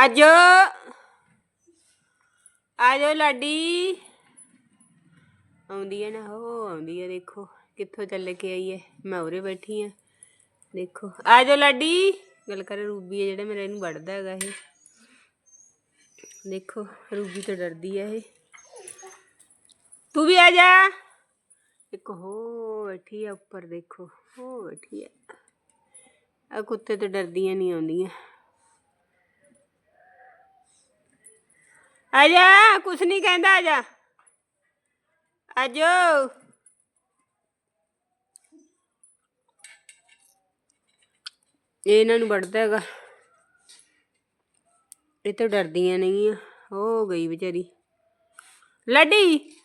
ਆਜੋ ਆਜੋ ਲਾਡੀ। ਆਉਂਦੀ ਹੈ ਨਾ, ਹੋ ਆਉਂਦੀ ਹੈ, ਦੇਖੋ ਕਿੱਥੋਂ ਚੱਲ ਕੇ ਆਈ ਹੈ। ਮੈਂ ਉਰੇ ਬੈਠੀ ਆ ਦੇਖੋ। ਆਜੋ ਲਾਡੀ। ਗੱਲ ਕਰ, ਰੂਬੀ ਹੈ ਜਿਹੜਾ ਮੇਰਾ, ਇਹਨੂੰ ਵੜਦਾ ਹੈਗਾ ਇਹ। ਦੇਖੋ, ਰੂਬੀ ਤੋਂ ਡਰਦੀ ਹੈ ਇਹ। ਤੂੰ ਵੀ ਆ ਜਾ। ਇੱਕ ਹੋ ਬੈਠੀ ਆ ਉੱਪਰ, ਦੇਖੋ। ਹੋ ਬੈਠੀ ਆ ਆ ਕੁੱਤੇ ਤੋਂ ਡਰਦੀਆਂ ਨਹੀਂ ਆਉਂਦੀਆਂ। ਆ ਜਾ ਕੁਛ ਨਹੀਂ ਕਹਿੰਦਾ ਆ ਜਾ ਆਜੋ। ਇਹ ਇਹਨਾਂ ਨੂੰ ਵੜਦਾ ਹੈਗਾ। ਇਹ ਤਾਂ ਡਰਦੀਆਂ ਨਹੀਂ ਆ ਹੋ ਗਈ ਵਿਚਾਰੀ। ਲੱਡੀ!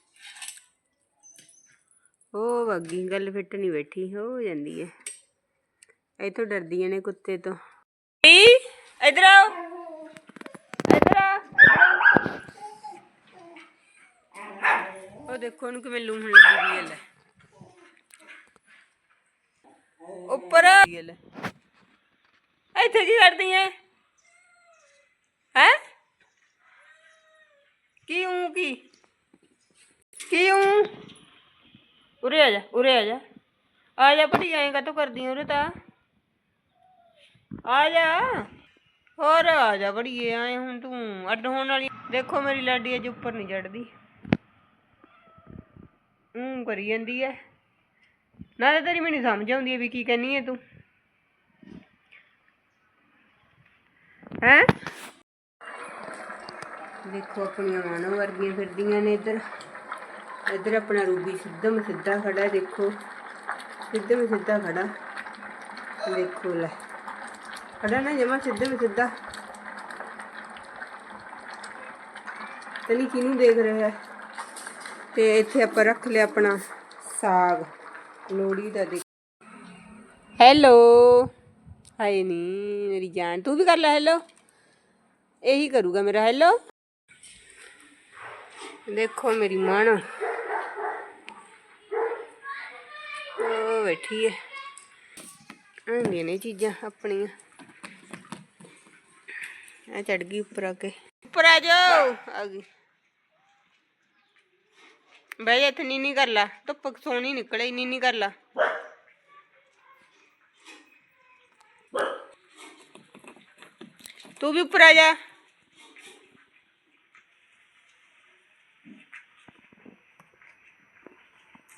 ਉਹ ਵਾਗੀ, ਗੱਲ ਫਿੱਟ ਨਹੀਂ ਬੈਠੀ, ਹੋ ਜਾਂਦੀ ਹੈ। ਇਹ ਤੋਂ ਡਰਦੀਆਂ ਨੇ ਕੁੱਤੇ ਤੋਂ। ਈ ਇਧਰ ਆਓ ਇਧਰ ਆ ਉਹ ਦੇਖੋ ਉਹਨੂੰ ਕਿਵੇਂ ਲੂਹਣ ਲੱਗੀ ਹੋਈ ਹੈ ਲੈ। ਉੱਪਰ। ਇੱਥੇ ਕੀ ਕਰਦੀ ਐ? ਹੈ? ਕੀ ਕੀ? ਕੀ ਉਰੇ ਆ ਜਾ, ਉਰੇ ਆ ਜਾ। ਆ ਜਾ ਭੜੀ ਆਏਗਾ ਤੂੰ ਕਰਦੀ ਉਰੇ ਤਾਂ? ਆ ਜਾ। ਹੋਰ ਆ ਜਾ ਬੜੀਏ ਆਏ ਹੁਣ ਤੂੰ ਅੱਡ ਹੋਣ ਵਾਲੀ। ਦੇਖੋ ਮੇਰੀ ਲਾਡੀ ਅਜ ਉੱਪਰ ਨਹੀਂ ਚੜਦੀ ਹੂੰ, ਕਰੀ ਜਾਂਦੀ ਐ। ਨਾਲੇ ਤੇਰੀ ਮੈਨੂੰ ਸਮਝ ਆਉਂਦੀ ਐ ਵੀ ਕੀ ਕਹਿੰਨੀ ਐ ਤੂੰ। ਹੈ? ਦੇਖੋ, ਆਪਣੀਆਂ ਮਾਨੋ ਵਰਗੀਆਂ ਫਿਰਦੀਆਂ ਨੇ ਇੱਧਰ। ਇੱਧਰ ਆਪਣਾ ਰੂਬੀ ਸਿੱਧਮ ਸਿੱਧਾ ਖੜਾ, ਦੇਖੋ। ਸਿੱਧਮ ਸਿੱਧਾ ਖੜਾ। ਦੇਖੋ, ਲੈ। ਖੜਾ ਨਾ ਜਮਾ ਸਿੱਧਮ ਸਿੱਧਾ। ਤਨੀ ਕਿਹਨੂੰ ਦੇਖ ਰਿਹਾ ਹੈ ਤੇ ਇੱਥੇ ਆਪਾਂ ਰੱਖ ਲਿਆ ਆਪਣਾ ਸਾਗ। ਲੋੜੀ ਦਾ ਦੇਖ। ਹੈਲੋ ਹਾਏ ਨੀ, ਮੇਰੀ ਜਾਨ। ਤੂੰ ਵੀ ਕਰ ਲੈ ਹੈਲੋ ਇਹੀ ਕਰੂਗਾ ਮੇਰਾ ਹੈਲੋ ਦੇਖੋ ਮੇਰੀ ਮਾਂ। ਉਹ ਬੈਠੀ ਹੈ ਆਉਂਦੀਆਂ ਨੇ ਚੀਜ਼ਾਂ ਆਪਣੀਆਂ। ਆ ਚੜ ਗਈ ਉੱਪਰ ਆ ਕੇ। ਉੱਪਰ ਆ ਜਾਓ। ਆ ਗਈ। ਬਹਿ ਜਾ ਇੱਥੇ ਨੀਨੀ ਕਰ ਲਾ ਧੁੱਪ ਸੋਹਣੀ ਨਿਕਲੇ ਨੀਨੀ ਕਰ ਲਾ ਤੂੰ ਵੀ ਉੱਪਰ ਆ ਜਾ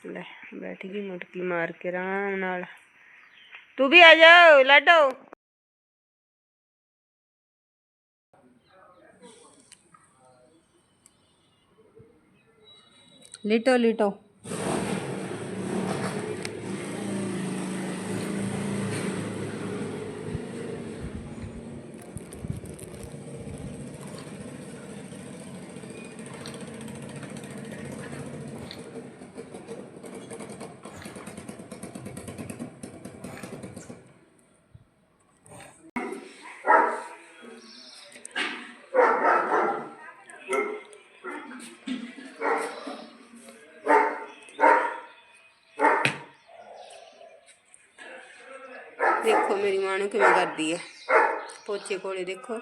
ਲੈ ਬੈਠ ਗਈ ਮੁਟਕੀ ਮਾਰ ਕੇ ਆਰਾਮ ਨਾਲ ਤੂੰ ਵੀ ਆ ਜਾ ਲਾਡੋ ਲਿਟੋ ਲਿਟੋ। ਦੇਖੋ ਮੇਰੀ ਮਾਂ ਨੂੰ ਕਿਵੇਂ ਕਰਦੀ ਹੈ ਪੋਚੇ ਕੋਲੇ ਦੇਖੋ।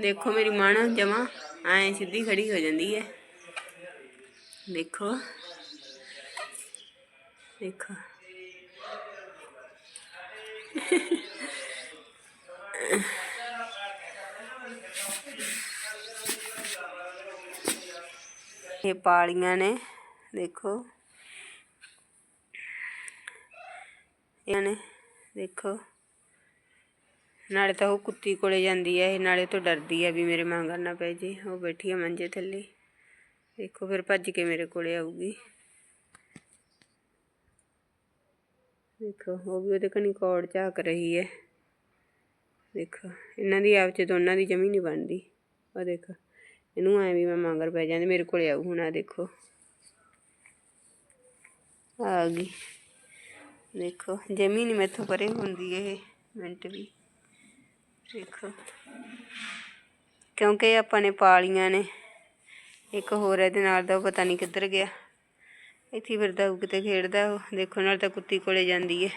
ਦੇਖੋ ਮੇਰੀ ਮਾਂ ਨਾ ਜਮਾ ਐ ਸਿੱਧੀ ਖੜੀ ਹੋ ਜਾਂਦੀ ਹੈ ਦੇਖੋ। ਦੇਖੋ। ਇਹ ਪਾਲੀਆਂ ਨੇ, ਦੇਖੋ। ਇਹਨਾਂ ਨੇ, ਦੇਖੋ। ਨਾਲੇ ਤਾਂ ਉਹ ਕੁੱਤੀ ਕੋਲੇ ਜਾਂਦੀ ਹੈ ਇਹ ਨਾਲੇ ਤੋਂ ਡਰਦੀ ਹੈ ਵੀ ਮੇਰੇ ਮੰਗਰ ਨਾ ਪੈ ਜੇ, ਉਹ ਬੈਠੀ ਹੈ ਮੰਜੇ ਥੱਲੇ। ਦੇਖੋ ਫਿਰ ਭੱਜ ਕੇ ਮੇਰੇ ਕੋਲੇ ਆਊਗੀ। ਦੇਖੋ, ਉਹ ਵੀ ਉਹਦੇ ਕਣੀ ਕੌੜ ਝਾਕ ਰਹੀ ਹੈ ਦੇਖੋ, ਇਹਨਾਂ ਦੀ ਆਪ ਚ ਦੋਨਾਂ ਦੀ ਜਮੀ ਨਹੀਂ ਬਣਦੀ। ਉਹ ਦੇਖੋ। ਇਹਨੂੰ ਐ ਵੀ ਮੈਂ ਮੰਗਰ ਪੈ ਜਾਂਦੀ, ਮੇਰੇ ਕੋਲੇ ਆਊ ਹੁਣ ਆ ਦੇਖੋ। ਆ ਗਈ। ਦੇਖੋ, ਜਮੀ ਨਹੀਂ ਮੈਥੋਂ ਪਰੇ ਹੁੰਦੀ ਇਹ ਮਿੰਟ ਵੀ। ਦੇਖੋ। ਕਿਉਂਕਿ ਆਪਾਂ ਨੇ ਪਾਲੀਆਂ ਨੇ। ਇੱਕ ਹੋਰ ਇਹਦੇ ਨਾਲ ਦਾ ਉਹ ਪਤਾ ਨਹੀਂ ਕਿੱਧਰ ਗਿਆ। ਇੱਥੇ ਫਿਰਦਾ ਉਹ ਕਿਤੇ ਖੇਡਦਾ ਉਹ। ਦੇਖੋ, ਨਾਲ ਤਾਂ ਕੁੱਤੀ ਕੋਲੇ ਜਾਂਦੀ ਹੈ